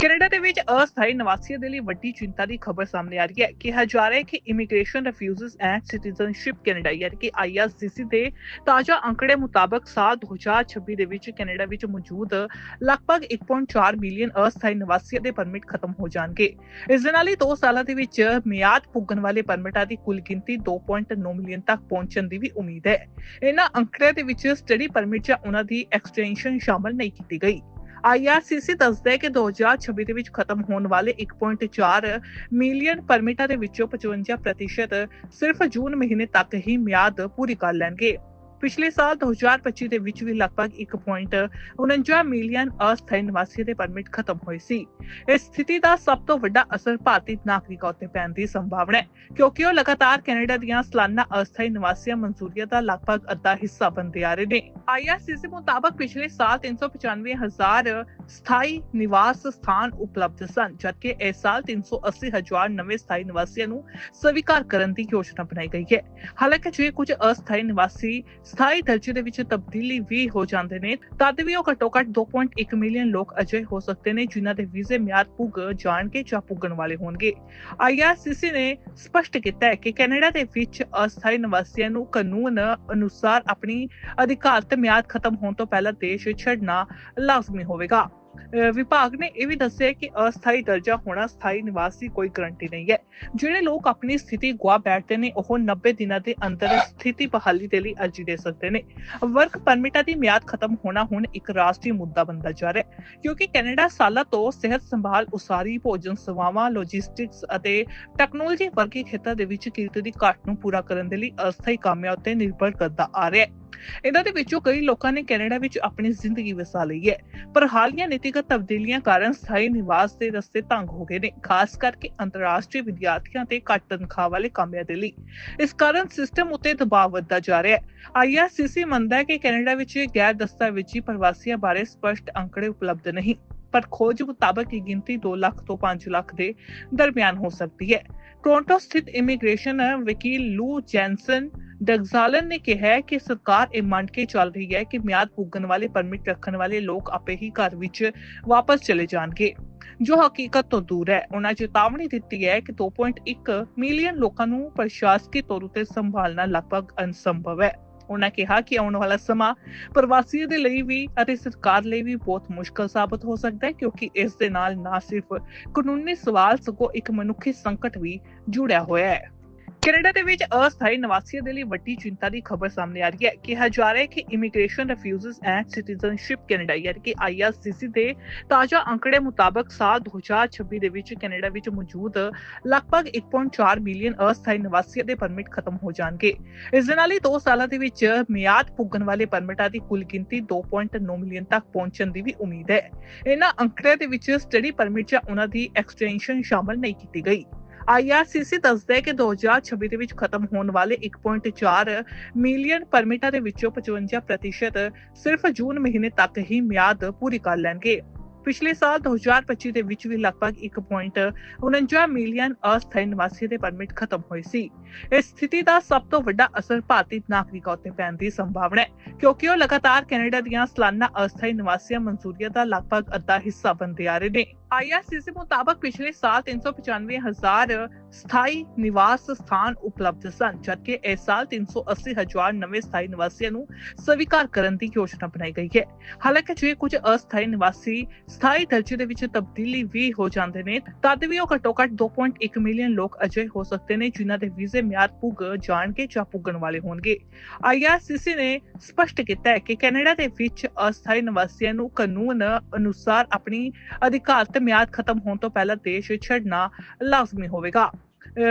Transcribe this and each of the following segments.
Canada ਦੇ ਵਿੱਚ ਅਸਥਾਈ ਨਿਵਾਸੀਆਂ ਦੇ ਲਈ ਵੱਡੀ ਚਿੰਤਾ ਦੀ ਖਬਰ ਸਾਹਮਣੇ ਆ ਰਹੀ ਹੈ। ਕਿ ਹਜ਼ਾਰੇ ਕਿ immigration refugees and citizenship Canada, ਯਾਨੀ ਕਿ ਆਈਆਰਸੀਸੀ ਦੇ ਤਾਜ਼ਾ ਅੰਕੜੇ ਮੁਤਾਬਕ ਸਾਲ 2026 ਦੇ ਵਿੱਚ ਕੈਨੇਡਾ ਵਿੱਚ ਮੌਜੂਦ ਲਗਭਗ 1.4 ਮਿਲੀਅਨ ਅਸਥਾਈ ਨਿਵਾਸੀਆਂ ਦੇ ਪਰਮਿਟ ਖਤਮ ਹੋ ਜਾਣਗੇ। ਇਸ ਦੇ ਨਾਲ ਹੀ 2 ਸਾਲਾਂ ਦੇ ਵਿੱਚ ਮਿਆਦ ਪੁੱਗਣ ਵਾਲੇ ਪਰਮਿਟਾਂ ਦੀ ਕੁੱਲ ਗਿਣਤੀ 2.9 ਮਿਲੀਅਨ ਤੱਕ ਪਹੁੰਚਣ ਦੀ ਵੀ ਉਮੀਦ ਹੈ। ਇਹਨਾਂ ਅੰਕੜਿਆਂ ਦੇ ਵਿੱਚ ਸਟੱਡੀ ਪਰਮਿਟ ਜਾਂ ਉਹਨਾਂ ਦੀ ਐਕਸਟੈਂਸ਼ਨ ਸ਼ਾਮਲ ਨਹੀਂ ਕੀਤੀ ਗਈ। ਆਈਆਰਸੀਸੀ ਦੱਸਦਾ ਹੈ ਕਿ 2026 ਦੇ ਵਿੱਚ ਖਤਮ ਹੋਣ ਵਾਲੇ 1.4 ਮਿਲੀਅਨ ਪਰਮਿਟਾਂ ਦੇ ਵਿੱਚੋਂ 55% ਸਿਰਫ ਜੂਨ ਮਹੀਨੇ ਤੱਕ ਹੀ ਮਿਆਦ ਪੂਰੀ ਕਰ ਲੈਣਗੇ। ਪਿਛਲੇ ਸਾਲ 2025 ਦੇ ਵਿੱਚ ਵੀ ਲਗਭਗ 1.49 ਮਿਲੀਅਨ ਅਸਥਾਈ ਨਿਵਾਸੀਆਂ ਦੇ ਪਰਮਿਟ ਖਤਮ ਹੋਏ ਸੀ। ਇਸ ਸਥਿਤੀ ਦਾ ਸਭ ਤੋਂ ਵੱਡਾ ਅਸਰ ਭਾਰਤੀ ਨਾਗਰਿਕਾਂ ਉੱਤੇ ਪੈਣ ਦੀ ਸੰਭਾਵਨਾ ਹੈ ਕਿਉਂਕਿ ਉਹ ਲਗਾਤਾਰ ਕੈਨੇਡਾ ਦੀਆਂ ਸਾਲਾਨਾ ਅਸਥਾਈ ਨਿਵਾਸੀਆਂ ਮਨਜ਼ੂਰੀਆਂ ਦਾ ਲਗਭਗ ਅੱਧਾ ਹਿੱਸਾ ਬਣਦੇ ਆ ਰਹੇ ਨੇ। ਆਈਆਰਸੀਸੀ ਮੁਤਾਬਕ ਪਿਛਲੇ ਸਾਲ 395,000 ਸਥਾਈ ਨਿਵਾਸ ਸਥਾਨ ਉਪਲਬਧ ਸਨ ਜਦਕਿ ਇਸ ਸਾਲ 380,000 ਨਵੇਂ ਸਥਾਈ ਨਿਵਾਸੀਆਂ ਨੂੰ ਸਵੀਕਾਰ ਕਰਨ ਦੀ ਯੋਜਨਾ ਬਣਾਈ ਗਈ ਹੈ। ਹਾਲਾਂਕਿ ਜੇ ਕੁਝ ਅਸਥਾਈ ਨਿਵਾਸੀ ਸਥਾਈ ਦਰਜੇ ਦੇ ਵਿੱਚ ਤਬਦੀਲੀ ਵੀ ਹੋ ਜਾਂਦੇ ਨੇ ਤਦ ਵੀ ਉਹ ਘੱਟੋ ਘੱਟ 2.1 ਮਿਲੀਅਨ ਲੋਕ ਅਜੇ ਹੋ ਸਕਦੇ ਨੇ ਜਿਨ੍ਹਾਂ ਦੇ ਵੀਜ਼ੇ ਮਿਆਦ ਪੁੱਗ ਜਾਣਗੇ ਜਾਂ ਪੁੱਗਣ ਵਾਲੇ ਹੋਣਗੇ। ਆਈਆਰਸੀਸੀ ਨੇ ਸਪਸ਼ਟ ਕੀਤਾ ਹੈ ਕਿ ਕੈਨੇਡਾ ਦੇ ਵਿੱਚ ਅਸਥਾਈ ਨਿਵਾਸੀਆਂ ਨੂੰ ਕਾਨੂੰਨ ਅਨੁਸਾਰ ਆਪਣੀ ਅਧਿਕਾਰਤ ਮਿਆਦ ਖਤਮ ਹੋਣ ਤੋਂ ਪਹਿਲਾਂ ਦੇਸ਼ ਛੱਡਣਾ ਲਾਜ਼ਮੀ ਹੋਵੇਗਾ। ਵਿਭਾਗ ਨੇ ਇਹ ਵੀ ਦੱਸਿਆ ਕਿ ਅਸਥਾਈ ਦਰਜਾ ਹੋਣਾ ਸਥਾਈ ਨਿਵਾਸੀ ਕੋਈ ਗਰੰਟੀ ਨਹੀਂ ਹੈ। ਜਿਹੜੇ ਲੋਕ ਆਪਣੀ ਸਥਿਤੀ ਗਵਾ ਬੈਠਦੇ ਨੇ, ਉਹ 90 ਦਿਨਾਂ ਦੇ ਅੰਦਰ ਸਥਿਤੀ ਬਹਾਲੀ ਦੇ ਲਈ ਅਰਜ਼ੀ ਦੇ ਸਕਦੇ ਨੇ। ਵਰਕ ਪਰਮਿਟਾਂ ਦੀ ਮਿਆਦ ਖਤਮ ਹੋਣਾ ਹੁਣ ਇੱਕ ਰਾਸ਼ਟਰੀ ਮੁੱਦਾ ਬਣਦਾ ਜਾ ਰਿਹਾ ਹੈ, ਕਿਉਂਕਿ ਕੈਨੇਡਾ ਸਾਲਾਂ ਤੋਂ ਸਿਹਤ ਸੰਭਾਲ, ਉਸਾਰੀ, ਭੋਜਨ ਸੇਵਾਵਾਂ ਲੌਜਿਸਟਿਕਸ ਅਤੇ ਟੈਕਨੋਲੋਜੀ ਵਰਗੀ ਖੇਤਰ ਦੇ ਵਿੱਚ ਕਿਰਤ ਦੀ ਘਾਟ ਨੂੰ ਪੂਰਾ ਕਰਨ ਦੇ ਲਈ ਅਸਥਾਈ ਕਾਮਿਆਂ ਉੱਤੇ ਨਿਰਭਰ ਕਰਦਾ ਆ ਰਿਹਾ ਹੈ। ਇਹਨਾਂ ਦੇ ਵਿੱਚੋਂ ਕਈ ਲੋਕਾਂ ਨੇ ਕੈਨੇਡਾ ਵਿੱਚ ਆਪਣੀ ਜ਼ਿੰਦਗੀ ਵਸਾ ਲਈ ਹੈ, ਪਰ ਹਾਲੀਆ ਨੀਤੀਗਤ ਤਬਦੀਲੀਆਂ ਕਾਰਨ ਸਥਾਈ ਨਿਵਾਸ ਦੇ ਰਸਤੇ ਤੰਗ ਹੋ ਗਏ ਨੇ, ਖਾਸ ਕਰਕੇ ਅੰਤਰਰਾਸ਼ਟਰੀ ਵਿਦਿਆਰਥੀਆਂ ਤੇ ਘੱਟ ਤਨਖਾਹ ਵਾਲੇ ਕਾਮਿਆਂ ਦੇ ਲਈ। ਇਸ ਕਾਰਨ ਸਿਸਟਮ ਉੱਤੇ ਦਬਾਅ ਵੱਧਦਾ ਜਾ ਰਿਹਾ ਹੈ। ਆਈਆਰਸੀਸੀ ਮੰਨਦਾ ਹੈ ਕਿ ਕੈਨੇਡਾ ਵਿੱਚ ਗੈਰ ਦਸਤਾਵੇਜ਼ੀ ਪ੍ਰਵਾਸੀਆਂ ਬਾਰੇ ਸਪਸ਼ਟ ਅੰਕੜੇ ਉਪਲਬਧ ਨਹੀਂ, ਪਰ ਖੋਜ ਮੁਤਾਬਕ ਇਹ ਗਿਣਤੀ 2 ਲੱਖ ਤੋਂ 5 ਲੱਖ ਦੇ ਦਰਮਿਆਨ ਹੋ ਸਕਦੀ ਹੈ। ਟੋਰਾਂਟੋ ਸਥਿਤ ਇਮੀਗ੍ਰੇਸ਼ਨ ਵਕੀਲ ਲੂ ਜੈਨਸਨ ਡਗਜ਼ਾਲਨ ਨੇ ਕਿਹਾ ਕਿ ਸਰਕਾਰ ਇਹ ਮੰਨ ਕੇ ਚੱਲ ਰਹੀ ਹੈ ਕਿ ਮਿਆਦ ਪੁੱਗਣ ਵਾਲੇ, ਪਰਮਿਟ ਰੱਖਣ ਵਾਲੇ ਲੋਕ ਆਪੇ ਹੀ ਘਰ ਵਿੱਚ ਵਾਪਸ ਚਲੇ ਜਾਣਗੇ, ਜੋ ਹਕੀਕਤ ਤੋਂ ਦੂਰ ਹੈ। ਉਹਨਾਂ ਚੇਤਾਵਨੀ ਦਿੱਤੀ ਹੈ ਕਿ 2.1 ਮਿਲੀਅਨ ਲੋਕਾਂ ਨੂੰ ਪ੍ਰਸ਼ਾਸਕੀ ਤੌਰ ਉਤੇ ਸੰਭਾਲਣਾ ਲਗਭਗ ਅਨਸੰਭਵ ਹੈ। ਉਹਨਾਂ ਕਿਹਾ ਕਿ ਆਉਣ ਵਾਲਾ ਸਮਾਂ ਪ੍ਰਵਾਸੀਆਂ ਦੇ ਲਈ ਵੀ ਅਤੇ ਸਰਕਾਰ ਲਈ ਵੀ ਬਹੁਤ ਮੁਸ਼ਕਲ ਸਾਬਤ ਹੋ ਸਕਦਾ ਹੈ, ਕਿਉਂਕਿ ਇਸ ਦੇ ਨਾਲ ਨਾ ਸਿਰਫ ਕਾਨੂੰਨੀ ਸਵਾਲ ਸਗੋਂ ਇੱਕ ਮਨੁੱਖੀ ਸੰਕਟ ਵੀ ਜੁੜਿਆ ਹੋਇਆ ਹੈ। ਕੈਨੇਡਾ ਦੇ ਵਿੱਚ ਅਸਥਾਈ ਨਿਵਾਸੀਆਂ ਦੇ ਲਈ ਵੱਡੀ ਚਿੰਤਾ ਦੀ ਖਬਰ ਸਾਹਮਣੇ ਆ ਰਹੀ ਹੈ। ਕਿ ਹਜ਼ਾਰੇ ਕਿ immigration refugees and citizenship Canada ਯਾਨੀ ਕਿ ਆਈਆਰਸੀਸੀ ਦੇ ਤਾਜ਼ਾ ਅੰਕੜੇ ਮੁਤਾਬਕ ਸਾਲ 2026 ਦੇ ਵਿੱਚ ਕੈਨੇਡਾ ਵਿੱਚ ਮੌਜੂਦ ਲਗਭਗ 1.4 ਮਿਲੀਅਨ ਅਸਥਾਈ ਨਿਵਾਸੀਆਂ ਦੇ ਪਰਮਿਟ ਖਤਮ ਹੋ ਜਾਣਗੇ। ਇਸ ਦੇ ਨਾਲ ਹੀ 2 ਸਾਲਾਂ ਦੇ ਵਿੱਚ ਮਿਆਦ ਪੁੱਗਣ ਵਾਲੇ ਪਰਮਿਟਾਂ ਦੀ ਕੁੱਲ ਗਿਣਤੀ 2.9 ਮਿਲੀਅਨ ਤੱਕ ਪਹੁੰਚਣ ਦੀ ਵੀ ਉਮੀਦ ਹੈ। ਇਹਨਾਂ ਅੰਕੜਿਆਂ ਦੇ ਵਿੱਚ ਸਟੱਡੀ ਪਰਮਿਟ ਜਾਂ ਉਹਨਾਂ ਦੀ ਐਕਸਟੈਂਸ਼ਨ ਸ਼ਾਮਲ ਨਹੀਂ ਕੀਤੀ ਗਈ। ਆਈਆਰਸੀਸੀ ਦੱਸਦਾ ਹੈ ਕਿ 2026 ਦੇ ਵਿੱਚ ਖਤਮ ਹੋਣ ਵਾਲੇ 1.4 ਮਿਲੀਅਨ ਪਰਮਿਟਾਂ ਦੇ ਵਿੱਚੋਂ 55% ਸਿਰਫ ਜੂਨ ਮਹੀਨੇ ਤੱਕ ਹੀ ਮਿਆਦ ਪੂਰੀ ਕਰ ਲੈਣਗੇ। ਪਿਛਲੇ ਸਾਲ 2025 ਦੇ ਵਿੱਚ ਵੀ ਲਗਭਗ 1.49 ਮਿਲੀਅਨ ਅਸਥਾਈ ਨਿਵਾਸੀਆਂ ਦੇ ਪਰਮਿਟ ਖਤਮ ਹੋਏ ਸੀ। ਇਸ ਸਥਿਤੀ ਦਾ ਸਭ ਤੋਂ ਵੱਡਾ ਅਸਰ ਭਾਰਤੀ ਨਾਗਰਿਕਾਂ ਉੱਤੇ ਪੈਣ ਦੀ ਸੰਭਾਵਨਾ ਹੈ, ਕਿਉਂਕਿ ਉਹ ਲਗਾਤਾਰ ਕੈਨੇਡਾ ਦੀਆਂ ਸਾਲਾਨਾ ਅਸਥਾਈ ਨਿਵਾਸੀਆਂ ਮਨਜ਼ੂਰੀਆਂ ਦਾ ਲਗਭਗ ਅੱਧਾ ਹਿੱਸਾ ਬਣਦੇ ਆ ਰਹੇ ਨੇ। ਆਈਆਰਸੀਸੀ ਮੁਤਾਬਕ ਪਿਛਲੇ ਸਾਲ 395,000 ਸਥਾਈ ਨਿਵਾਸ ਸਥਾਨ ਉਪਲਬਧ ਸਨ ਜਦਕਿ ਇਸ ਸਾਲ 380,000 ਨਵੇਂ ਸਥਾਈ ਨਿਵਾਸੀਆਂ ਨੂੰ ਸਵੀਕਾਰ ਕਰਨ ਦੀ ਯੋਜਨਾ ਬਣਾਈ ਗਈ ਹੈ। ਹਾਲਾਂਕਿ ਜੇ ਕੁਝ ਅਸਥਾਈ ਨਿਵਾਸੀ ਸਥਾਈ ਦਰਜੇ ਦੇ ਵਿੱਚ ਤਬਦੀਲੀ ਵੀ ਹੋ ਜਾਂਦੇ ਨੇ ਤਦ ਵੀ ਉਹ ਘੱਟੋ ਘੱਟ 2.1 ਮਿਲੀਅਨ ਲੋਕ ਅਜੇ ਹੋ ਸਕਦੇ ਨੇ ਜਿਨ੍ਹਾਂ ਦੇ ਵੀਜ਼ੇ ਮਿਆਦ ਪੁੱਗ ਜਾਣਗੇ ਜਾਂ ਪੁੱਗਣ ਵਾਲੇ ਹੋਣਗੇ। ਆਈਆਰਸੀਸੀ ਨੇ ਸਪਸ਼ਟ ਕੀਤਾ ਹੈ ਕਿ ਕੈਨੇਡਾ ਦੇ ਵਿੱਚ ਅਸਥਾਈ ਨਿਵਾਸੀਆਂ ਨੂੰ ਕਾਨੂੰਨ ਅਨੁਸਾਰ ਆਪਣੀ ਅਧਿਕਾਰ ਅਧਿਕਾਰਤ ਮਿਆਦ ਖਤਮ ਹੋਣ ਤੋਂ ਪਹਿਲਾਂ ਦੇਸ਼ ਛੱਡਣਾ ਲਾਜ਼ਮੀ ਹੋਵੇਗਾ।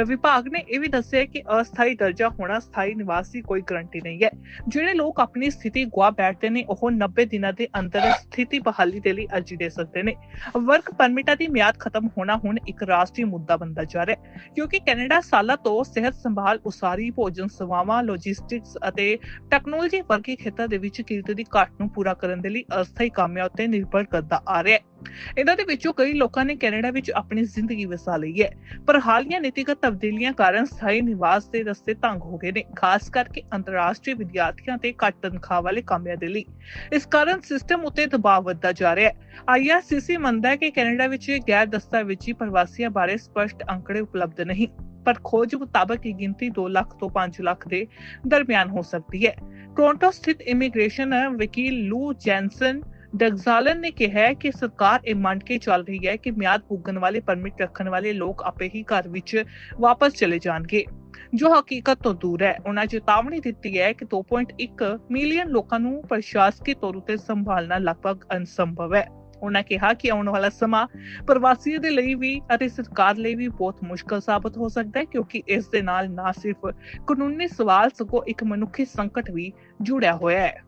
ਵਿਭਾਗ ਨੇ ਇਹ ਵੀ ਦੱਸਿਆ ਕਿ ਅਸਥਾਈ ਦਰਜਾ ਹੋਣਾ ਸਥਾਈ ਨਿਵਾਸੀ ਕੋਈ ਗਰੰਟੀ ਨਹੀਂ ਹੈ। ਜਿਹੜੇ ਲੋਕ ਆਪਣੀ ਸਥਿਤੀ ਗਵਾ ਬੈਠਦੇ ਨੇ, ਉਹ 90 ਦਿਨਾਂ ਦੇ ਅੰਦਰ ਸਥਿਤੀ ਬਹਾਲੀ ਦੇ ਲਈ ਅਰਜ਼ੀ ਦੇ ਸਕਦੇ ਨੇ। ਵਰਕ ਪਰਮਿਟਾਂ ਦੀ ਮਿਆਦ ਖਤਮ ਹੋਣਾ ਹੁਣ ਇੱਕ ਰਾਸ਼ਟਰੀ ਮੁੱਦਾ ਬਣਦਾ ਜਾ ਰਿਹਾ ਹੈ, ਕਿਉਂਕਿ ਕੈਨੇਡਾ ਸਾਲਾਂ ਤੋਂ ਸਿਹਤ ਸੰਭਾਲ, ਉਸਾਰੀ, ਭੋਜਨ, ਸੇਵਾਵਾਂ ਲੌਜਿਸਟਿਕਸ ਅਤੇ ਟੈਕਨੋਲੋਜੀ ਵਰਗੀ ਖੇਤਰ ਦੇ ਵਿੱਚ ਕਿਰਤ ਦੀ ਘਾਟ ਨੂੰ ਪੂਰਾ ਕਰਨ ਦੇ ਲਈ ਅਸਥਾਈ ਕਾਮਿਆਂ ਉੱਤੇ ਨਿਰਭਰ ਕਰਦਾ ਆ ਰਿਹਾ ਹੈ। ਇਹਨਾਂ ਦੇ ਵਿੱਚੋਂ ਕਈ ਲੋਕਾਂ ਨੇ ਕੈਨੇਡਾ ਵਿੱਚ ਆਪਣੀ ਜ਼ਿੰਦਗੀ ਵਸਾ ਲਈ ਹੈ, ਪਰ ਹਾਲੀਆ ਨੀਤੀਗਤ ਤਬਦੀਲੀਆਂ ਕਾਰਨ ਸਥਾਈ ਨਿਵਾਸ ਦੇ ਰਸਤੇ ਤੰਗ ਹੋ ਗਏ ਨੇ, ਖਾਸ ਕਰਕੇ ਅੰਤਰਰਾਸ਼ਟਰੀ ਵਿਦਿਆਰਥੀਆਂ ਤੇ ਘੱਟ ਤਨਖਾਹ ਵਾਲੇ ਕਾਮਿਆਂ ਦੇ ਲਈ। ਇਸ ਕਾਰਨ ਸਿਸਟਮ ਉੱਤੇ ਦਬਾਅ ਵੱਧਦਾ ਜਾ ਰਿਹਾ ਹੈ। ਆਈਆਰਸੀਸੀ ਮੰਨਦਾ ਹੈ ਕਿ ਕੈਨੇਡਾ ਵਿੱਚ ਗੈਰ ਦਸਤਾਵੇਜ਼ੀ ਪ੍ਰਵਾਸੀਆਂ ਬਾਰੇ ਸਪਸ਼ਟ ਅੰਕੜੇ ਉਪਲਬਧ ਨਹੀਂ, ਪਰ ਖੋਜ ਮੁਤਾਬਕ ਇਹ ਗਿਣਤੀ 2 ਲੱਖ ਤੋਂ 5 ਲੱਖ ਦੇ ਦਰਮਿਆਨ ਹੋ ਸਕਦੀ ਹੈ। ਟੋਰਾਂਟੋ ਸਥਿਤ ਇਮੀਗ੍ਰੇਸ਼ਨ ਵਕੀਲ ਲੂ ਜੈਨਸਨ ਡਗਜ਼ਾਲਨ ਨੇ ਕਿਹਾ ਕਿ ਸਰਕਾਰ ਇਹ ਮੰਨ ਕੇ ਚੱਲ ਰਹੀ ਹੈ ਕਿ ਮਿਆਦ ਪੁੱਗਣ ਵਾਲੇ, ਪਰਮਿਟ ਰੱਖਣ ਵਾਲੇ ਲੋਕ ਆਪੇ ਹੀ ਘਰ ਵਿੱਚ ਵਾਪਸ ਚਲੇ ਜਾਣਗੇ। ਜੋ ਹਕੀਕਤ ਤੋਂ ਦੂਰ ਹੈ, ਉਹਨਾਂ ਚੇਤਾਵਨੀ ਦਿੱਤੀ ਹੈ ਕਿ 2.1 ਮਿਲੀਅਨ ਲੋਕਾਂ ਨੂੰ ਪ੍ਰਸ਼ਾਸਕੀ ਤੌਰ ਉਤੇ ਸੰਭਾਲਣਾ ਲਗਭਗ ਅਨਸੰਭਵ ਹੈ। ਉਹਨਾਂ ਕਿਹਾ ਕਿ ਆਉਣ ਵਾਲਾ ਸਮਾਂ ਪ੍ਰਵਾਸੀਆਂ ਦੇ ਲਈ ਵੀ ਅਤੇ ਸਰਕਾਰ ਲਈ ਵੀ ਬਹੁਤ ਮੁਸ਼ਕਲ ਸਾਬਤ ਹੋ ਸਕਦਾ ਹੈ, ਕਿਉਂਕਿ ਇਸ ਦੇ ਨਾਲ ਨਾ ਸਿਰਫ ਕਾਨੂੰਨੀ ਸਵਾਲ ਸਗੋਂ ਇੱਕ ਮਨੁੱਖੀ ਸੰਕਟ ਵੀ ਜੁੜਿਆ ਹੋਇਆ ਹੈ।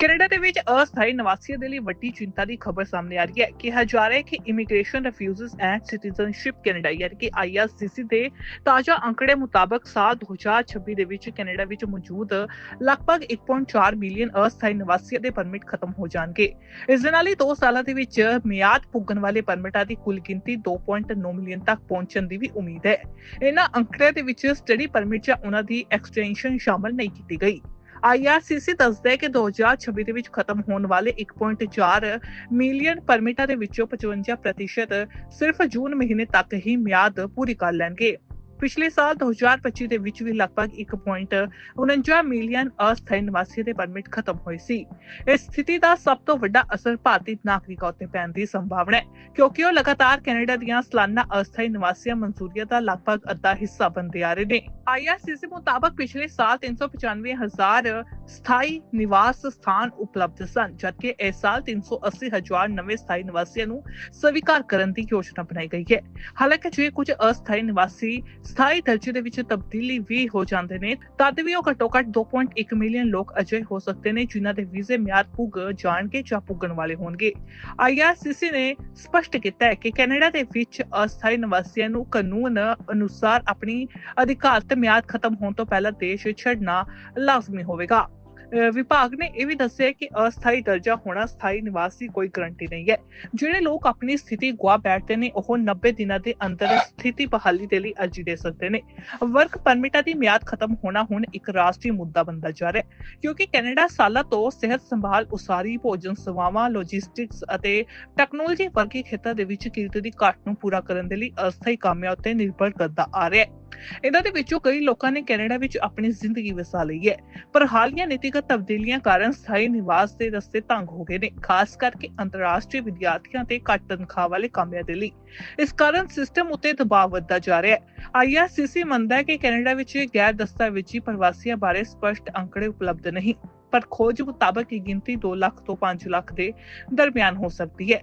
ਕੈਨੇਡਾ ਦੇ ਵਿੱਚ ਅਸਥਾਈ ਨਿਵਾਸੀਆਂ ਦੇ ਲਈ ਵੱਡੀ ਚਿੰਤਾ ਦੀ ਖਬਰ ਸਾਹਮਣੇ ਆ ਰਹੀ ਹੈ। ਕਿਹਾ ਜਾ ਰਿਹਾ ਹੈ ਕਿ immigration refugees and citizenship Canada ਯਾਨੀ ਕਿ ਆਈਆਰਸੀਸੀ ਦੇ ਤਾਜ਼ਾ ਅੰਕੜੇ ਮੁਤਾਬਕ ਸਾਲ 2026 ਦੇ ਵਿੱਚ ਕੈਨੇਡਾ ਵਿੱਚ ਮੌਜੂਦ ਲਗਭਗ 1.4 ਮਿਲੀਅਨ ਅਸਥਾਈ ਨਿਵਾਸੀਆਂ ਦੇ ਪਰਮਿਟ ਖਤਮ ਹੋ ਜਾਣਗੇ। ਇਸ ਦੇ ਨਾਲ ਹੀ 2 ਸਾਲਾਂ ਦੇ ਵਿੱਚ ਮਿਆਦ ਪੁੱਗਣ ਵਾਲੇ ਪਰਮਿਟਾਂ ਦੀ ਕੁੱਲ ਗਿਣਤੀ 2.9 ਮਿਲੀਅਨ ਤੱਕ ਪਹੁੰਚਣ ਦੀ ਵੀ ਉਮੀਦ ਹੈ। ਇਹਨਾਂ ਅੰਕੜਿਆਂ ਦੇ ਵਿੱਚ ਸਟੱਡੀ ਪਰਮਿਟ ਜਾਂ ਉਹਨਾਂ ਦੀ ਐਕਸਟੈਂਸ਼ਨ ਸ਼ਾਮਲ ਨਹੀਂ ਕੀਤੀ ਗਈ। ਆਈਆਰਸੀਸੀ ਦੱਸਦਾ ਹੈ ਕਿ 2026 ਦੇ ਵਿੱਚ ਖਤਮ ਹੋਣ ਵਾਲੇ 1.4 ਮਿਲੀਅਨ ਪਰਮਿਟਾਂ ਦੇ ਵਿੱਚੋਂ 55% ਸਿਰਫ ਜੂਨ ਮਹੀਨੇ ਤੱਕ ਹੀ ਮਿਆਦ ਪੂਰੀ ਕਰ ਲੈਣਗੇ। ਪਿਛਲੇ ਸਾਲ 2025 ਦੇ ਵਿੱਚ ਵੀ ਲਗਭਗ 1.49 ਮਿਲੀਅਨ ਅਸਥਾਈ ਨਿਵਾਸੀਆਂ ਦੇ ਪਰਮਿਟ ਖਤਮ ਹੋਏ ਸੀ। ਇਸ ਸਥਿਤੀ ਦਾ ਸਭ ਤੋਂ ਵੱਡਾ ਅਸਰ ਭਾਰਤੀ ਨਾਗਰਿਕਾਂ ਉੱਤੇ ਪੈਣ ਦੀ ਸੰਭਾਵਨਾ ਹੈ, ਕਿਉਂਕਿ ਉਹ ਲਗਾਤਾਰ ਕੈਨੇਡਾ ਦੀਆਂ ਸਾਲਾਨਾ ਅਸਥਾਈ ਨਿਵਾਸੀਆਂ ਮਨਜ਼ੂਰੀਆਂ ਦਾ ਲਗਭਗ ਅੱਧਾ ਹਿੱਸਾ ਬਣਦੇ ਆ ਰਹੇ ਨੇ। ਆਈਆਰਸੀਸੀ ਮੁਤਾਬਕ ਪਿਛਲੇ ਸਾਲ 395 ਹਜ਼ਾਰ ਸਥਾਈ ਨਿਵਾਸ ਸਥਾਨ ਉਪਲਬਧ ਸਨ, ਜਦਕਿ ਇਸ ਸਾਲ 380 ਹਜ਼ਾਰ ਨਵੇਂ ਸਥਾਈ ਨਿਵਾਸੀਆਂ ਨੂੰ ਸਵੀਕਾਰ ਕਰਨ ਦੀ ਯੋਜਨਾ ਬਣਾਈ ਗਈ ਹੈ। ਹਾਲਾਂਕਿ ਜੇ ਕੁਝ ਅਸਥਾਈ ਨਿਵਾਸੀ ਸਥਾਈ ਦਰਜੇ ਦੇ ਵਿੱਚ ਤਬਦੀਲੀ ਵੀ ਹੋ ਜਾਂਦੇ ਨੇ, ਤਦ ਵੀ ਉਹ ਘੱਟੋ ਘੱਟ 2.1 ਮਿਲੀਅਨ ਲੋਕ ਅਜੇ ਹੋ ਸਕਦੇ ਨੇ ਜਿਨ੍ਹਾਂ ਦੇ ਵੀਜ਼ੇ ਮਿਆਦ ਪੁੱਗ ਜਾਣਗੇ ਜਾਂ ਪੁੱਗਣ ਵਾਲੇ ਹੋਣਗੇ। ਆਈਆਰਸੀਸੀ ਨੇ ਸਪਸ਼ਟ ਕੀਤਾ ਹੈ ਕਿ ਕੈਨੇਡਾ ਦੇ ਵਿੱਚ ਅਸਥਾਈ ਨਿਵਾਸੀਆਂ ਨੂੰ ਕਾਨੂੰਨ ਅਨੁਸਾਰ ਆਪਣੀ ਅਧਿਕਾਰਤ ਮਿਆਦ ਖਤਮ ਹੋਣ ਤੋਂ ਪਹਿਲਾਂ ਦੇਸ਼ ਛੱਡਣਾ ਲਾਜ਼ਮੀ ਹੋਵੇਗਾ। ਵਿਭਾਗ ਨੇ ਇਹ ਵੀ ਦੱਸਿਆ ਕਿ ਅਸਥਾਈ ਦਰਜਾ ਹੋਣਾ ਸਥਾਈ ਨਿਵਾਸ ਦੀ ਕੋਈ ਗਰੰਟੀ ਨਹੀਂ ਹੈ। ਜਿਹੜੇ ਲੋਕ ਆਪਣੀ ਸਥਿਤੀ ਗਵਾ ਬੈਠਦੇ ਨੇ, ਉਹ 90 ਦਿਨਾਂ ਦੇ ਅੰਦਰ ਸਥਿਤੀ ਬਹਾਲੀ ਦੇ ਲਈ ਅਰਜ਼ੀ ਦੇ ਸਕਦੇ ਨੇ। ਵਰਕ ਪਰਮਿਟਾਂ ਦੀ ਮਿਆਦ ਖਤਮ ਹੋਣਾ ਹੁਣ ਇੱਕ ਰਾਸ਼ਟਰੀ ਮੁੱਦਾ ਬਣਦਾ ਜਾ ਰਿਹਾ ਹੈ, ਕਿਉਂਕਿ ਕੈਨੇਡਾ ਸਾਲਾਂ ਤੋਂ ਸਿਹਤ ਸੰਭਾਲ, ਉਸਾਰੀ, ਭੋਜਨ, ਸੇਵਾਵਾਂ ਲੌਜਿਸਟਿਕਸ ਅਤੇ ਟੈਕਨੋਲੋਜੀ ਵਰਗੇ ਖੇਤਰ ਦੇ ਵਿੱਚ ਕਿਰਤ ਦੀ ਘਾਟ ਨੂੰ ਪੂਰਾ ਕਰਨ ਦੇ ਲਈ ਅਸਥਾਈ ਕਾਮਿਆਂ ਉੱਤੇ ਨਿਰਭਰ ਕਰਦਾ ਆ ਰਿਹਾ ਹੈ। ਇਹਨਾਂ ਦੇ ਵਿੱਚੋਂ ਕਈ ਲੋਕਾਂ ਨੇ ਕੈਨੇਡਾ ਵਿੱਚ ਆਪਣੀ ਜ਼ਿੰਦਗੀ ਵਸਾ ਲਈ ਹੈ, ਪਰ ਹਾਲੀਆ ਨੀਤੀਗਤ ਤਬਦੀਲੀਆਂ ਕਾਰਨ ਸਥਾਈ ਨਿਵਾਸ ਦੇ ਰਸਤੇ ਤੰਗ ਹੋ ਗਏ ਨੇ, ਖਾਸ ਕਰਕੇ ਅੰਤਰਰਾਸ਼ਟਰੀ ਵਿਦਿਆਰਥੀਆਂ ਤੇ ਘੱਟ ਤਨਖਾਹ ਵਾਲੇ ਕਾਮਿਆਂ ਦੇ ਲਈ। ਇਸ ਕਾਰਨ ਸਿਸਟਮ ਉੱਤੇ ਦਬਾਅ ਵੱਧਦਾ ਜਾ ਰਿਹਾ ਹੈ। ਆਈਆਰਸੀਸੀ ਮੰਨਦਾ ਹੈ ਕਿ ਕੈਨੇਡਾ ਵਿੱਚ ਗੈਰ ਦਸਤਾਵੇਜ਼ੀ ਪ੍ਰਵਾਸੀਆਂ ਬਾਰੇ ਸਪਸ਼ਟ ਅੰਕੜੇ ਉਪਲਬਧ ਨਹੀਂ, ਪਰ ਖੋਜ ਮੁਤਾਬਕ ਇਹ ਗਿਣਤੀ 2 ਲੱਖ ਤੋਂ 5 ਲੱਖ ਦੇ ਦਰਮਿਆਨ ਹੋ ਸਕਦੀ ਹੈ।